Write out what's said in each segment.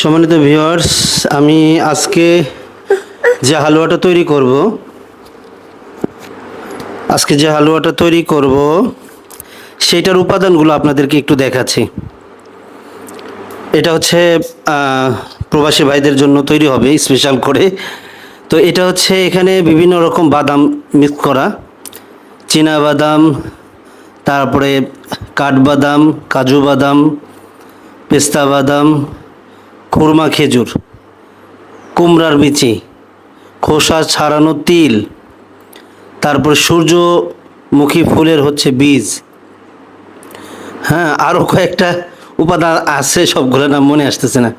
সম্মানিত ভিউয়ার্স, আমি আজকে যে হালুয়াটা তৈরি করব, আজকে যে হালুয়াটা তৈরি করব, সেইটার উপাদানগুলো আপনাদেরকে একটু দেখাচ্ছি। এটা হচ্ছে প্রবাসী ভাইদের জন্য তৈরি হবে, স্পেশাল করে। তো এটা হচ্ছে এখানে বিভিন্ন রকম বাদাম মিক্স করা। চীনা বাদাম তারপরে কাঠবাদাম, কাজু বাদাম, পেস্তা বাদাম খুরমা খেজুর, কুমড়ার বিচি, খোসা ছাড়ানো তিল, তারপর সূর্যমুখী ফুলের হচ্ছে বীজ। হ্যাঁ আরও কয়েকটা উপাদান আছে সবগুলো, নাম মনে আসতেছে না।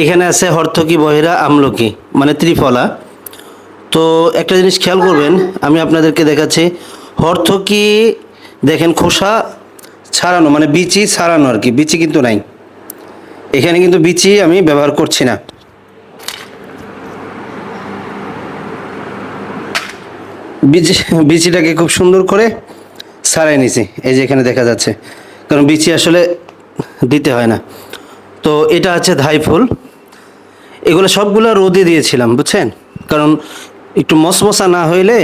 এখানে আছে হর্থকি বহিরা, আমলকি মানে ত্রিফলা। তো একটা জিনিস খেয়াল করবেন, আমি আপনাদেরকে দেখাচ্ছি। হর্থকি দেখেন খোসা ছাড়ানো মানে বিচি ছাড়ানো আর কি, বিচি কিন্তু নাই। এখানে কিন্তু বিচি আমি ব্যবহার করছি না। বিচি, বিচিটাকে খুব সুন্দর করে ছাড়াই নিছি, এই যে এখানে দেখা যাচ্ছে। কারণ বিচি আসলে দিতে হয় না। তো এটা আছে ধাই ফুল। এগুলো সবগুলো রোদে দিয়েছিলাম, বুঝছেন? কারণ একটু মশমশা না হইলে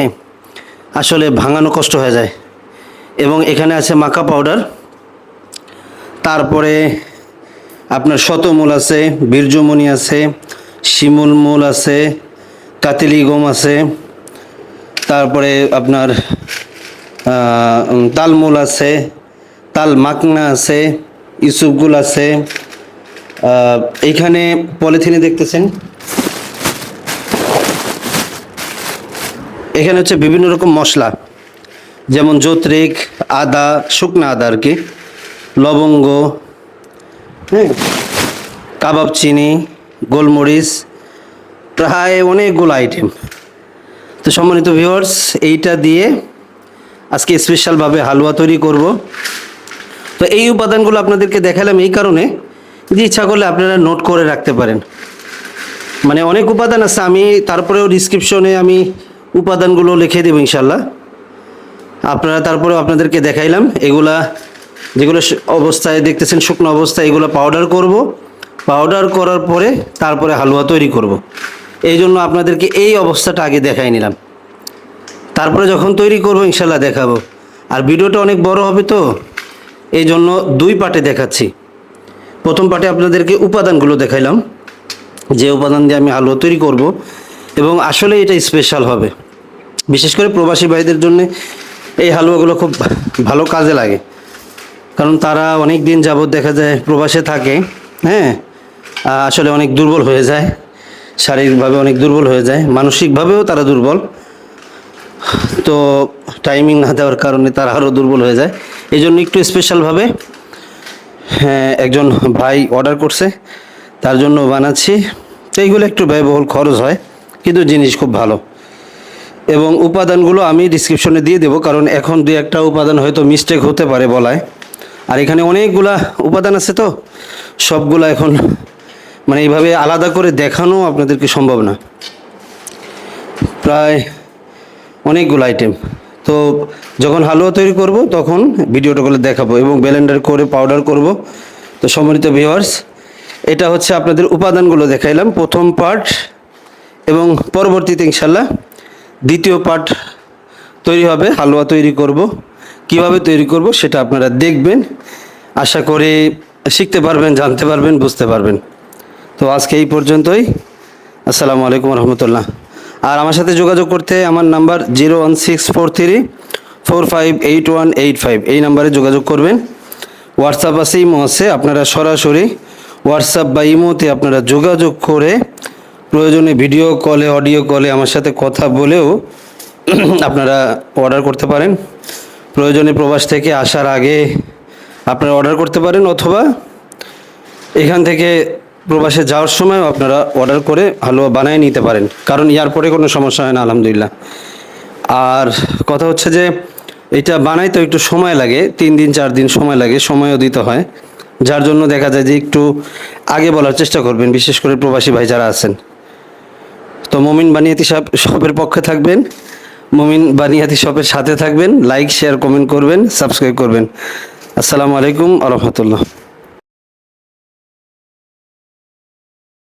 আসলে ভাঙানো কষ্ট হয়ে যায়। এবং এখানে আছে মাকা পাউডার। তারপরে আপনার শতমূল আছে, বীর্যমণি আছে, শিমুল মূল আছে কাতিলি গম আছে, তারপরে আপনার তালমূল আছে, তাল মাকনা আছে ইসুফগুল আছে। এইখানে পলিথিনে দেখতেছেন। এখানে হচ্ছে বিভিন্ন রকম মশলা, যেমন যৌত্রিক, আদা, শুকনা আদা আর কি, লবঙ্গ হ্যাঁ। কাবাব, চিনি, গোলমরিচ, প্রায় অনেকগুলো আইটেম তো সম্মানিত ভিউয়ার্স এইটা দিয়ে আজকে স্পেশালভাবে হালুয়া তৈরি করব। তো এই উপাদানগুলো আপনাদেরকে দেখালাম এই কারণে যে ইচ্ছা করলে আপনারা নোট করে রাখতে পারেন। মানে অনেক উপাদান আছে, আমি তারপরেও ডিসক্রিপশনে আমি উপাদানগুলো লিখে দেবো ইনশাল্লাহ আপনারা তারপরেও আপনাদেরকে দেখাইলাম, এগুলা যেগুলো অবস্থায় দেখতেছেন, শুকনো অবস্থায় এগুলো পাউডার করব। পাউডার করার পরে তারপরে হালুয়া তৈরি করব। এই জন্য আপনাদেরকে এই অবস্থাটা আগে দেখাই নিলাম। তারপরে যখন তৈরি করব ইনশাল্লাহ দেখাবো। আর ভিডিওটা অনেক বড় হবে তো, এই জন্য দুই পার্টে দেখাচ্ছি। প্রথম পার্টে আপনাদেরকে উপাদানগুলো দেখাইলাম। যে উপাদান দিয়ে আমি হালুয়া তৈরি করব এবং আসলে এটা স্পেশাল হবে। বিশেষ করে প্রবাসী ভাইদের জন্য এই হালুয়াগুলো খুব ভালো কাজে লাগে। কারণ তারা অনেক দিন যাবৎ দেখা যায় প্রবাসে থাকে হ্যাঁ? আসলে অনেক দুর্বল হয়ে যায়, শারীরিকভাবে অনেক দুর্বল হয়ে যায়, মানসিকভাবেও তারা দুর্বল। তো টাইমিং না দেওয়ার কারণে তারা আরও দুর্বল হয়ে যায়। এই জন্য একটু স্পেশালভাবে হ্যাঁ একজন ভাই অর্ডার করছে, তার জন্য বানাচ্ছি। তো এইগুলো একটু ব্যয়বহুল খরচ হয়, কিন্তু জিনিস খুব ভালো। এবং উপাদানগুলো আমি ডিসক্রিপশনে দিয়ে দেবো, কারণ এখন দু একটা উপাদান হয়তো মিস্টেক হতে পারে বলায়। আর এখানে অনেকগুলা উপাদান আছে তো, সবগুলা এখন মানে এইভাবে আলাদা করে দেখানো আপনাদেরকে সম্ভব না। প্রায় অনেকগুলো আইটেম তো যখন হালুয়া তৈরি করব, তখন ভিডিওটা করে দেখাবো এবং ব্লেন্ডার করে পাউডার করব। তো সম্মানিত ভিউয়ার্স এটা হচ্ছে আপনাদের উপাদানগুলো দেখাইলাম। প্রথম পার্ট এবং পরবর্তীতে ইনশাল্লাহ দ্বিতীয় পার্ট তৈরি হবে, হালুয়া তৈরি করব। কীভাবে তৈরি করব সেটা আপনারা দেখবেন। আশা করি শিখতে পারবেন, জানতে পারবেন, বুঝতে পারবেন। তো আজকে এই পর্যন্তই। আসসালামু আলাইকুম রহমতুল্লাহ। আর আমার সাথে যোগাযোগ করতে আমার number zero one six four three four five eight one eight five. এই নাম্বারে যোগাযোগ করবেন। হোয়াটসঅ্যাপ আছে, ইমো আছে, আপনারা সরাসরি হোয়াটসঅ্যাপ বা ইমোতে আপনারা যোগাযোগ করে প্রয়োজনে ভিডিও কলে, অডিও কলে আমার সাথে কথা বলেও আপনারা অর্ডার করতে পারেন। প্রয়োজনে প্রবাস থেকে আসার আগে আপনারা অর্ডার করতে পারেন অথবা এখান থেকে প্রবাসে যাওয়ার সময় আপনারা অর্ডার করে হালুয়া বানিয়ে নিতে পারেন। কারণ এয়ারপোর্টে কোনো সমস্যা হয় না, আলহামদুলিল্লাহ। আর কথা হচ্ছে যে, এটা বানাইতে একটু সময় লাগে, তিন দিন, চার দিন সময় লাগে, সময়ও দিতে হয়। যার জন্য দেখা যায় যে একটু আগে বলার চেষ্টা করবেন, বিশেষ করে প্রবাসী ভাই যারা আছেন। তো মমিন বানিয়াতি শপ সবের পক্ষে থাকবেন। মমিন বানিয়াতি শপের সাথে থাকবেন লাইক শেয়ার কমেন্ট করবেন সাবস্ক্রাইব করবেন। আসসালামু আলাইকুম আ রহমতুল্লাহ।